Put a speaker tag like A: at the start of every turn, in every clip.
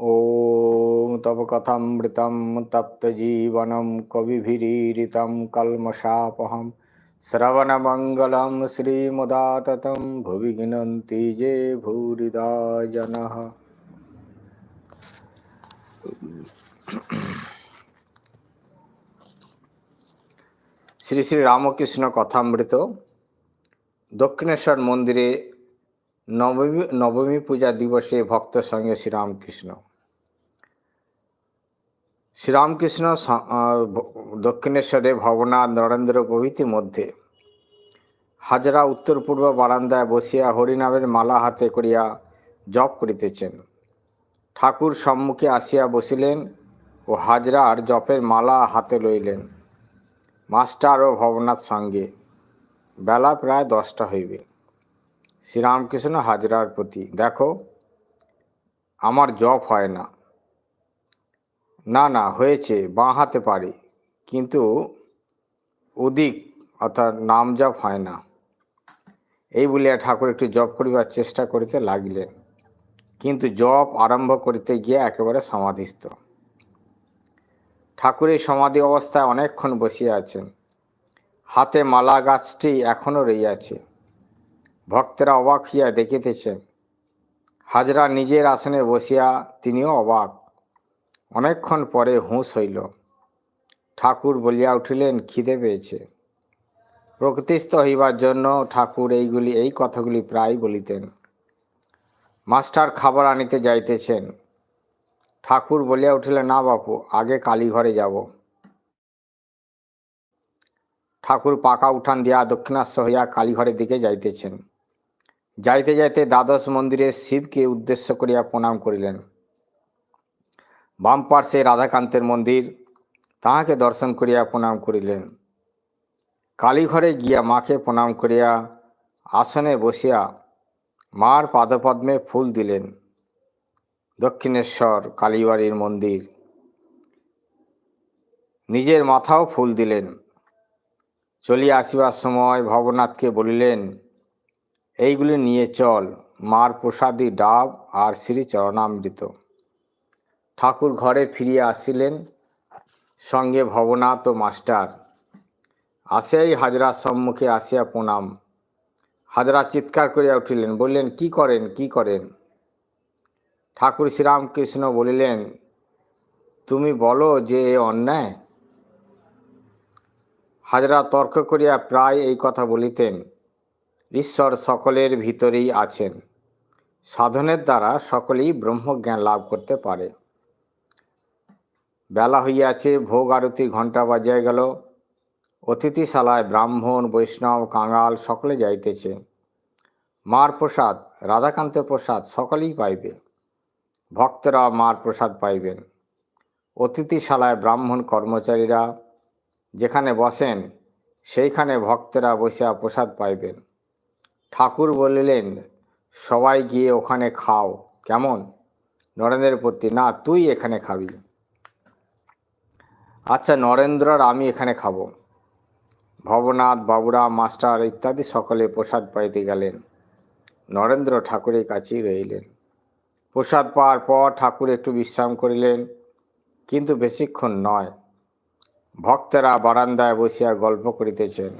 A: ॐ तव कथामृतं तप्तजीवनं कविभिरीरितं कल्मषापहं श्रवणमङ्गलं श्रीमुदाततं भुवि गिनन्ति ये भूरिदा जनः শ্রী শ্রী রামকৃষ্ণ কথামৃত দক্ষিণেশ্বর মন্দিরে নবমী নবমী পূজা দিবসে ভক্ত সঙ্গে শ্রীরামকৃষ্ণ শ্রীরামকৃষ্ণ দক্ষিণেশ্বরে ভবনাথ নরেন্দ্র প্রভৃতির মধ্যে হাজরা উত্তর পূর্ব বারান্দায় বসিয়া হরিনামের মালা হাতে করিয়া জপ করিতেছেন। ঠাকুর সম্মুখে আসিয়া বসিলেন ও হাজরার জপের মালা হাতে লইলেন। মাস্টার ও ভবনাথ সঙ্গে বেলা প্রায় দশটা হইবে। শ্রীরামকৃষ্ণ হাজরার প্রতি, দেখো, আমার জপ হয় না। না না, হয়েছে, বাঁ হাতে পারি। কিন্তু অধিক অর্থাৎ নাম জপ হয় না। এই বলিয়া ঠাকুর একটু জপ করিবার চেষ্টা করিতে লাগিলেন। কিন্তু জপ আরম্ভ করিতে গিয়ে একেবারে সমাধিস্থ। ঠাকুরের সমাধি অবস্থায় অনেকক্ষণ বসিয়া আছেন। হাতে মালা গাছটি এখনও রইয়াছে। ভক্তেরা অবাক হইয়া দেখিতেছেন। হাজরা নিজের আসনে বসিয়া তিনিও অবাক। অনেকক্ষণ পরে হুঁশ হইল। ঠাকুর বলিয়া উঠিলেন, খিদে পেয়েছে। প্রকৃতিস্থ হইবার জন্য ঠাকুর এইগুলি, এই কথাগুলি প্রায় বলিতেন। মাস্টার খাবার আনিতে যাইতেছেন। ঠাকুর বলিয়া উঠিলেন, না বাপু, আগে কালীঘরে যাব। ঠাকুর পাকা উঠান দিয়া দক্ষিণাস্য হইয়া কালীঘরের দিকে যাইতেছেন। যাইতে যাইতে দ্বাদশ মন্দিরে শিবকে উদ্দেশ্য করিয়া প্রণাম করিলেন। বাম পার্শ্বে রাধাকান্তের মন্দির। তাহাকে দর্শন করিয়া প্রণাম করিলেন। কালীঘরে গিয়া মাকে প্রণাম করিয়া আসনে বসিয়া মার পাদপদ্মে ফুল দিলেন। দক্ষিণেশ্বর কালীবাড়ির মন্দির। নিজের মাথাও ফুল দিলেন। চলিয়া আসিবার সময় ভবনাথকে বলিলেন, এইগুলি নিয়ে চল, মার প্রসাদী ডাব আর শ্রী চরণামৃত ঠাকুর ঘরে ফিরিয়া আসিলেন। সঙ্গে ভবনাথ ও মাস্টার। আসিয়াই হাজরার সম্মুখে আসিয়া প্রণাম। হাজরা চিৎকার করিয়া উঠিলেন, বললেন, কি করেন কি করেন? ঠাকুর শ্রীরামকৃষ্ণ বলিলেন, তুমি বলো যে এ অন্যায়? হাজরা তর্ক করিয়া প্রায় এই কথা বলিতেন, ঈশ্বর সকলের ভিতরেই আছেন। সাধনের দ্বারা সকলেই ব্রহ্মজ্ঞান লাভ করতে পারে। বেলা হইয়াছে, ভোগ আরতির ঘণ্টা বাজিয়া গেল। অতিথিশালায় ব্রাহ্মণ, বৈষ্ণব, কাঙাল সকলে যাইতেছে। মার প্রসাদ রাধাকান্ত প্রসাদ সকলেই পাইবে। ভক্তরা মার প্রসাদ পাইবেন। অতিথিশালায় ব্রাহ্মণ কর্মচারীরা যেখানে বসেন, সেইখানে ভক্তরা বসিয়া প্রসাদ পাইবেন। ঠাকুর বলিলেন, সবাই গিয়ে ওখানে খাও, কেমন? নরেন্দ্রের প্রতি, না, তুই এখানে খাবি। আচ্ছা নরেন্দ্র আর আমি এখানে খাব। ভবনাথ বাবুরা মাস্টার ইত্যাদি সকলে প্রসাদ পাইতে গেলেন। নরেন্দ্র ঠাকুরের কাছেই রইলেন। প্রসাদ পাওয়ার পর ঠাকুর একটু বিশ্রাম করিলেন, কিন্তু বেশিক্ষণ নয়। ভক্তেরা বারান্দায় বসিয়া গল্প করিতেছেন।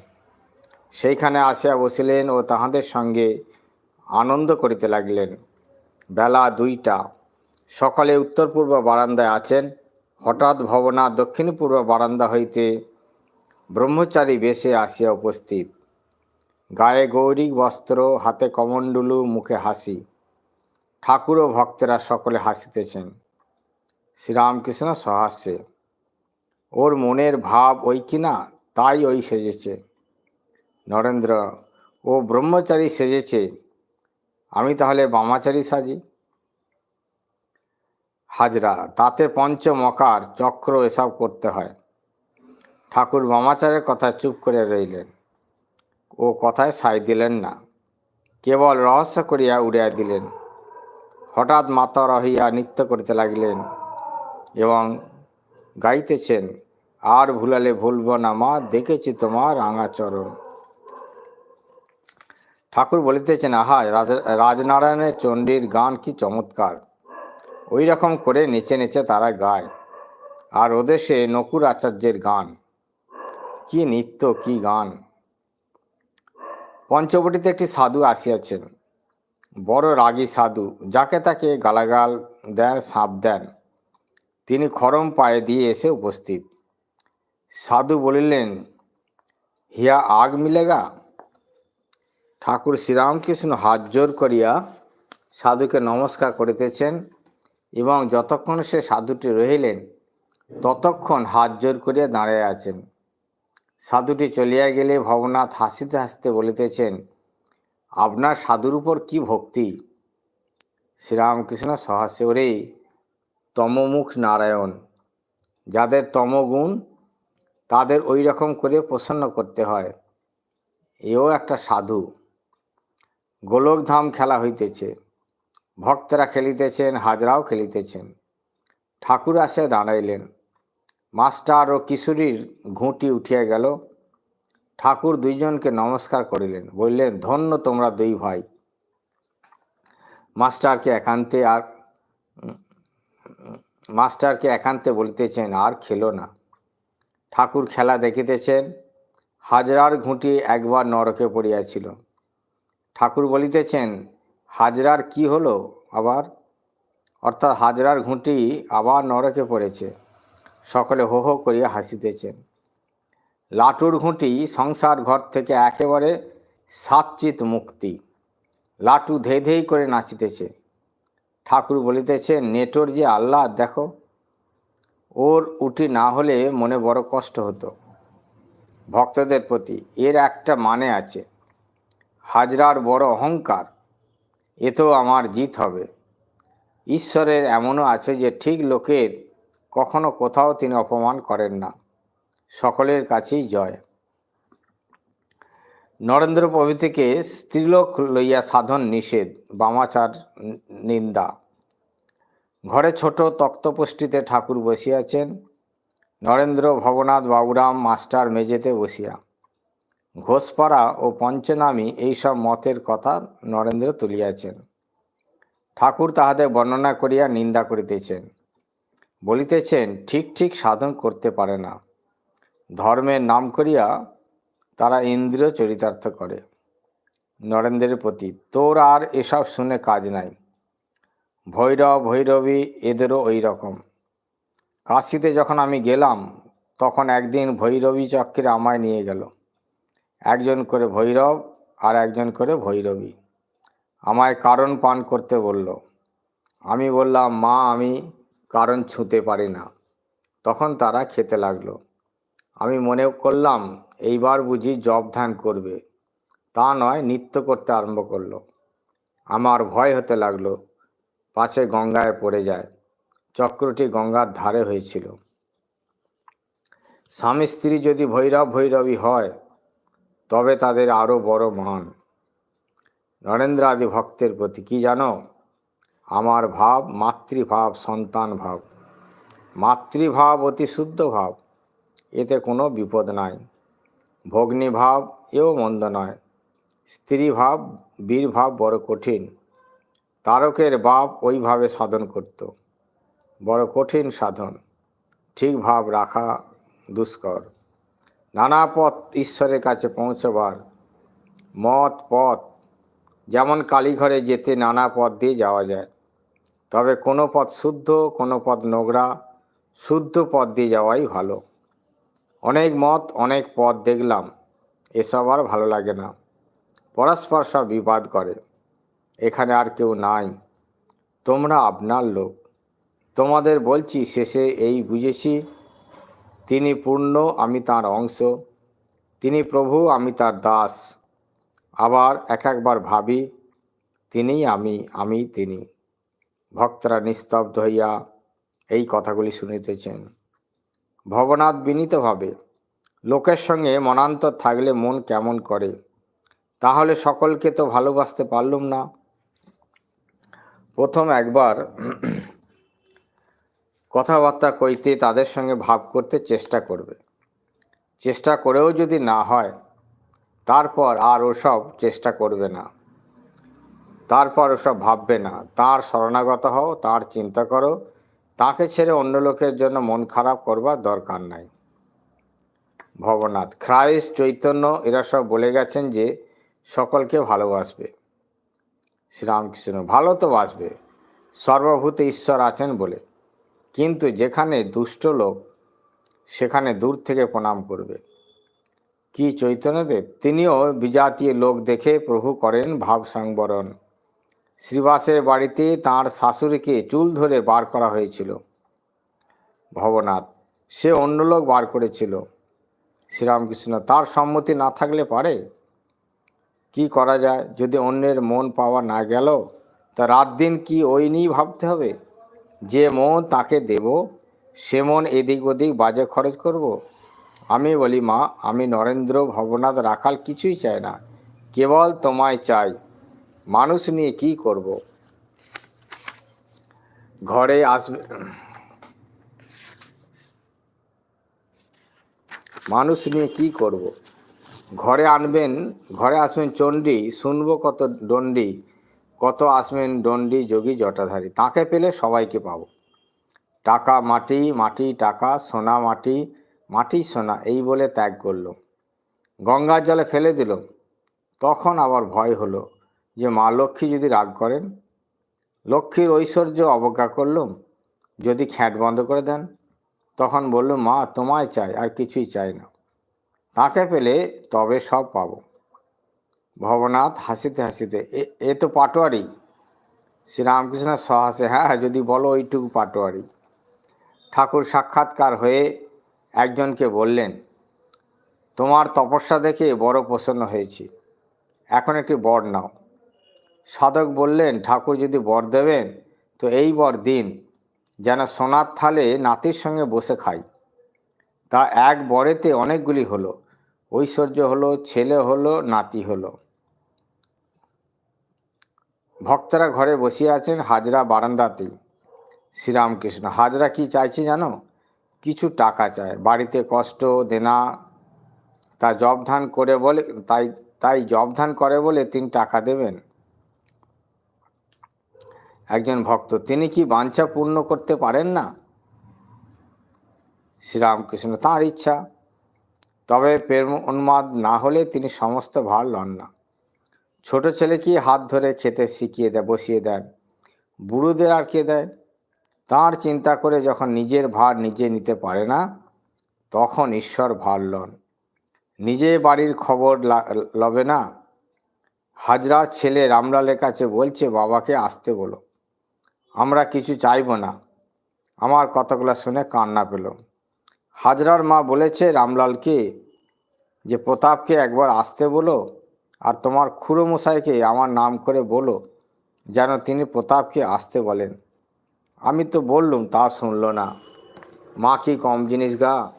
A: সেইখানে আসিয়া বসিলেন ও তাহাদের সঙ্গে আনন্দ করিতে লাগিলেন। বেলা দুইটা। সকালে উত্তর পূর্ব বারান্দায় আছেন। হঠাৎ ভবনা দক্ষিণ পূর্ব বারান্দা হইতে ব্রহ্মচারী বেশে আসিয়া উপস্থিত। গায়ে গৌরিক বস্ত্র, হাতে কমণ্ডলু, মুখে হাসি। ঠাকুর ও ভক্তেরা সকলে হাসিতেছেন। শ্রীরামকৃষ্ণ সহাস্যে। ওর মনের ভাব ওই কিনা তাই ওই সেজেছে। নরেন্দ্র, ও ব্রহ্মচারী সেজেছে। আমি তাহলে বামাচারী সাজি? হাজরা, তাতে পঞ্চমকার চক্র এসব করতে হয়। ঠাকুর বামাচারের কথা চুপ করে রইলেন। ও কথায় সাই দিলেন না। কেবল রহস্য করিয়া উড়িয়া দিলেন। হঠাৎ মাতা রহিয়া নৃত্য করিতে লাগিলেন এবং গাইতেছেন, আর ভুলালে ভুলব না মা, দেখেছি তোমার রাঙা চরণ ঠাকুর বলিতেছেন, আহা, রাজ- রাজনারায়ণের চণ্ডীর গান কি চমৎকার! ওই রকম করে নেচে নেচে তারা গায়। আর ওদেশে নকুর আচার্যের গান। কি নৃত্য, কি গান। পঞ্চবটিতে একটি সাধু আসিয়াছেন। বড় রাগী সাধু, যাকে তাকে গালাগাল দেন, সাপ দেন। তিনি খরম পায়ে দিয়ে এসে উপস্থিত। সাধু বলিলেন, হিয়া আগ মিলেগা? ঠাকুর শ্রীরামকৃষ্ণ হাত জোর করিয়া সাধুকে নমস্কার করিতেছেন। এবং যতক্ষণ সে সাধুটি রহিলেন, ততক্ষণ হাত জোর করিয়া দাঁড়িয়ে আছেন। সাধুটি চলিয়া গেলে ভবনাথ হাসিতে হাসিতে বলিতেছেন, আপনার সাধুর উপর কি ভক্তি? শ্রীরামকৃষ্ণ সহাস্য ওরে, তমমুখ নারায়ণ। যাদের তমগুণ, তাদের ওই রকম করে প্রসন্ন করতে হয়। এও একটা সাধু। গোলকধাম খেলা হইতেছে। ভক্তরা খেলিতেছেন, হাজরাও খেলিতেছেন। ঠাকুর আসে দাঁড়াইলেন। মাস্টার ও কিশোরীর ঘুঁটি উঠিয়া গেল। ঠাকুর দুইজনকে নমস্কার করিলেন, বললেন, ধন্য তোমরা দুই ভাই। মাস্টারকে একান্তে আর, মাস্টারকে একান্তে বলিতেছেন, আর খেলো না। ঠাকুর খেলা দেখিতেছেন। হাজরার ঘুঁটি একবার নরকে পড়িয়াছিল। ঠাকুর বলিতেছেন হাজরার কি হলো আবার? অর্থাৎ হাজরার ঘুঁটি আবার নরকে পড়েছে। সকলে হো হো করিয়া হাসিতেছেন। লাটুর ঘুঁটি সংসার ঘর থেকে একেবারে সাতচিত মুক্তি। লাটু ধেই ধেই করে নাচিতেছে। ঠাকুর বলিতেছে নেটোর যে আল্লাহ দেখো। ওর উটি না হলে মনে বড় কষ্ট হতো। ভক্তদের প্রতি এর একটা মানে আছে। হাজরার বড় অহংকার। এতেও আমার জিত হবে। ঈশ্বরের এমনও আছে যে ঠিক লোকের কখনো কোথাও তিনি অপমান করেন না। সকলের কাছেই জয়। নরেন্দ্র প্রভৃতিকে স্ত্রীলোক লইয়া সাধন নিষেধ, বামাচার নিন্দা। ঘরে ছোট তক্তপোষ্টিতে ঠাকুর বসিয়াছেন। নরেন্দ্র ভবনাথ বাবুরাম মাস্টার মেজেতে বসিয়া। ঘোষপাড়া ও পঞ্চনামী এইসব মতের কথা নরেন্দ্র তুলিয়াছেন। ঠাকুর তাহাদের বর্ণনা করিয়া নিন্দা করিতেছেন। বলিতেছেন, ঠিক ঠিক সাধন করতে পারে না। ধর্মের নাম করিয়া তারা ইন্দ্রিয় চরিতার্থ করে। নরেন্দ্রের প্রতি, তোর আর এসব শুনে কাজ নাই। ভৈরব, ভৈরবী, এদেরও ওই রকম। কাশিতে যখন আমি গেলাম, তখন একদিন ভৈরবী চক্রে আমায় নিয়ে গেল। একজন করে ভৈরব আর একজন করে ভৈরবী। আমায় কারণ পান করতে বলল। আমি বললাম, মা, আমি কারণ ছুঁতে পারি না। তখন তারা খেতে লাগল। আমি মনে করলাম, এইবার বুঝি জব ধ্যান করবে। তা নয়, নৃত্য করতে আরম্ভ করল। আমার ভয় হতে লাগল পাশে গঙ্গায় পড়ে যায়। চক্রটি গঙ্গার ধারে হয়েছিল। স্বামী স্ত্রী যদি ভৈরব ভৈরবী হয় তবে তাদের আরও বড় মান নরেন্দ্র আদি ভক্তের প্রতি কি জানো? আমার ভাব, মাতৃভাব, সন্তান ভাব। মাতৃভাব অতি শুদ্ধ ভাব। এতে কোনো বিপদ নাই। ভগ্নী ভাব এও মন্দ নয়। স্ত্রীভাব বীরভাব বড় কঠিন। তারকের বাপ ওইভাবে সাধন করত। বড় কঠিন সাধন। ঠিক ভাব রাখা দুষ্কর। নানা পথ ঈশ্বরের কাছে পৌঁছবার, মত পথ, যেমন কালীঘরে যেতে নানা পথ দিয়ে যাওয়া যায়। তবে কোনো পথ শুদ্ধ, কোনো পথ নোংরা, শুদ্ধ পথ দিয়ে যাওয়াই ভালো। অনেক মত, অনেক পথ দেখলাম, এসব আর ভালো লাগে না। পরস্পর সব বিবাদ করে, এখানে আর কেউ নাই, তোমরা আপনার লোক। তোমাদের বলছি, শেষে এই বুঝেছি তিনি পূর্ণ, আমি তার অংশ। তিনি প্রভু, আমি তার দাস। আবার এক একবার ভাবি, তিনিই আমি আমি তিনি। ভক্তরা নিস্তব্ধ হইয়া এই কথাগুলি শুনিতেছেন। ভবনাথ বিনীতভাবে, লোকের সঙ্গে মনান্তর থাকলে মন কেমন করে? তাহলে সকলকে তো ভালোবাসতে পারলুম না। প্রথম একবার কথাবার্তা কইতে তাদের সঙ্গে ভাব করতে চেষ্টা করবে। চেষ্টা করেও যদি না হয়, তারপর আর ওসব চেষ্টা করবে না। তারপর ওসব ভাববে না। তার শরণাগত হও, তার চিন্তা করো। তাকে ছেড়ে অন্য লোকের জন্য মন খারাপ করবার দরকার নাই। ভবনাথ, খ্রাইস্ট, চৈতন্য, এরা সব বলে গেছেন যে সকলকে ভালোবাসবে। শ্রীরামকৃষ্ণ, ভালো তো বাসবে। সর্বভূতে ঈশ্বর আছেন বলে। কিন্তু যেখানে দুষ্ট লোক, সেখানে দূর থেকে প্রণাম করবে। কি চৈতন্যদেব? তিনিও বিজাতীয় লোক দেখে প্রভু করেন ভাব সংবরণ। শ্রীবাসের বাড়িতে তার শাশুড়িকে চুল ধরে বার করা হয়েছিল। ভবনাথ, সে অন্য লোক বার করেছিল। শ্রীরামকৃষ্ণ, তার সম্মতি না থাকলে পারে? কি করা যায়? যদি অন্যের মন পাওয়া না গেল, তা রাত দিন কি ওই নিয়েই ভাবতে হবে? যে মন তাকে দেব, সে মন এদিক ওদিক বাজে খরচ করব। আমি বলি, মা, আমি নরেন্দ্র ভবনাথ রাখাল কিছুই চাই না, কেবল তোমায় চাই। মানুষ নিয়ে কি করব? ঘরে আসবে। মানুষ নিয়ে কি করব? ঘরে আনবেন, ঘরে আসবেন চণ্ডী, শুনব কত দণ্ডি। কত আসবেন দণ্ডি যোগী, জটাধারী, তাকে পেলে সবাইকে পাবো। টাকা, মাটি মাটি, টাকা, সোনা, মাটি মাটি, সোনা, এই বলে ত্যাগ করল। গঙ্গার জলে ফেলে দিল। তখন আবার ভয় হলো যে মা লক্ষ্মী যদি রাগ করেন, লক্ষ্মীর ঐশ্বর্য অবজ্ঞা করলুম যদি খ্যাট বন্ধ করে দেন, তখন বললুম মা, তোমায় চাই, আর কিছুই চাই না। তাকে পেলে তবে সব পাবো। ভবনাথ হাসিতে হাসিতে, এ তো পাটোয়ারি। শ্রীরামকৃষ্ণ সহাসে হ্যাঁ হ্যাঁ যদি বলো ওইটুকু পাটোয়ারি। ঠাকুর সাক্ষাৎকার হয়ে একজনকে বললেন, তোমার তপস্যা দেখে বড় প্রসন্ন হয়েছি। এখন একটি বর নাও। সাধক বললেন, ঠাকুর যদি বর দেবেন, তো এই বর দিন, যেন সোনার থালে নাতির সঙ্গে বসে খাই। তা এক বরেতে অনেকগুলি হলো। ঐশ্বর্য হলো, ছেলে হলো, নাতি হলো। ভক্তরা ঘরে বসিয়ে আছেন হাজরা বারান্দাতেই শ্রীরামকৃষ্ণ, হাজরা কি চাইছে জানো? কিছু টাকা চায় বাড়িতে কষ্ট দেনা। তা জব ধান করে বলে, তাই তাই জব ধান করে বলে তিনি টাকা দেবেন? একজন ভক্ত, তিনি কি বাঞ্ছা পূর্ণ করতে পারেন না? শ্রীরামকৃষ্ণ, তাঁর ইচ্ছা। তবে প্রেম উন্মাদ না হলে তিনি সমস্ত ভার লন না। ছোট ছেলেকে হাত ধরে খেতে শিখিয়ে দেয়, বসিয়ে দেন বুড়োদের আর কে দেয়? তাঁর চিন্তা করে যখন নিজের ভার নিজে নিতে পারে না, তখন ঈশ্বর ভার লন। নিজে বাড়ির খবর লবে না? হাজরার ছেলে রামলালের কাছে বলছে, বাবাকে আসতে বলো। আমরা কিছু চাইব না। আমার কথাগুলো শুনে কান্না পেল। হাজরার মা বলেছে, রামলালকে, যে প্রতাপকে একবার আসতে বলো আর তোমার খুড়ো মশাইকে আমার নাম করে বলো, যেন তিনি প্রতাপকে আসতে বলেন। আমি তো বললুম, তা শুনল না। মা কি কম জিনিস গা?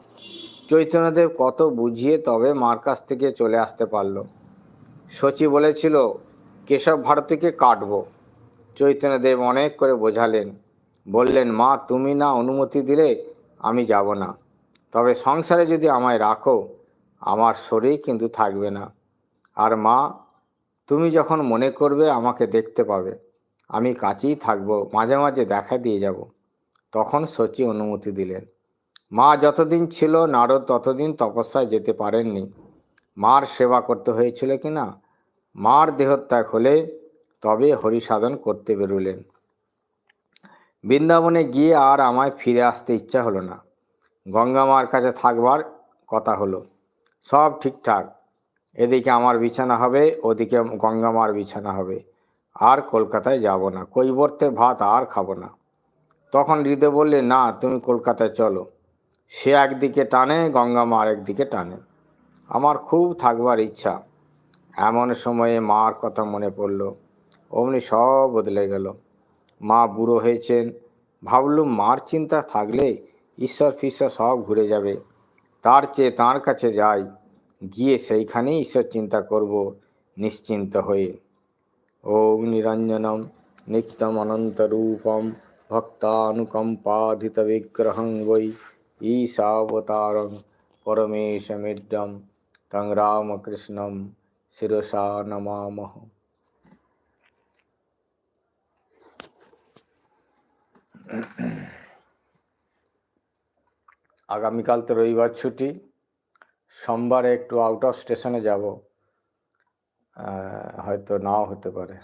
A: চৈতন্যদেব কত বুঝিয়ে তবে মার কাছ থেকে চলে আসতে পারল। শচী বলেছিল, কেশব ভারতীকে কাটবো। চৈতন্যদেব অনেক করে বোঝালেন। বললেন, মা, তুমি না অনুমতি দিলে আমি যাব না। তবে সংসারে যদি আমায় রাখো, আমার শরীর কিন্তু থাকবে না। আর মা, তুমি যখন মনে করবে আমাকে দেখতে পাবে, আমি কাছেই থাকব, মাঝে মাঝে দেখা দিয়ে যাব। তখন শচী অনুমতি দিলেন। মা যতদিন ছিল, নারদ ততদিন তপস্যায় যেতে পারেননি। মার সেবা করতে হয়েছিল কি না? মার দেহত্যাগ হলে তবে হরিসাধন করতে বেরুলেন। বৃন্দাবনে গিয়ে আর আমায় ফিরে আসতে ইচ্ছা হলো না। গঙ্গা মার কাছে থাকবার কথা হলো। সব ঠিকঠাক। এদিকে আমার বিছানা হবে, ওদিকে গঙ্গা মার বিছানা হবে। আর কলকাতায় যাব না কৈবর্তে ভাত আর খাব না। তখন হৃদয় বললে, না, তুমি কলকাতায় চলো। সে একদিকে টানে, গঙ্গা মা একদিকে টানে। আমার খুব থাকবার ইচ্ছা। এমন সময়ে মার কথা মনে পড়ল। অমনি সব বদলে গেল। মা বুড়ো হয়েছেন। ভাবলুম, মার চিন্তা থাকলে ঈশ্বর ফিশ্বর সব ঘুরে যাবে। তার চেয়ে তাঁর কাছে যাই। গিয়ে সেইখানেই ঈশ্বর চিন্তা করব নিশ্চিন্ত হয়ে। ওম নিরঞ্জনম নিত্যম অনন্তরূপম ভক্তানুকম্পাধিত বিগ্রহং বৈ ঈশাবতারং পরমেশমিডম তং রামকৃষ্ণম শিরসা নমামহ। আগামীকাল তো রবিবার ছুটি। সোমবারে একটু আউট অফ স্টেশনে যাব হয়তো নাও হতে পারে।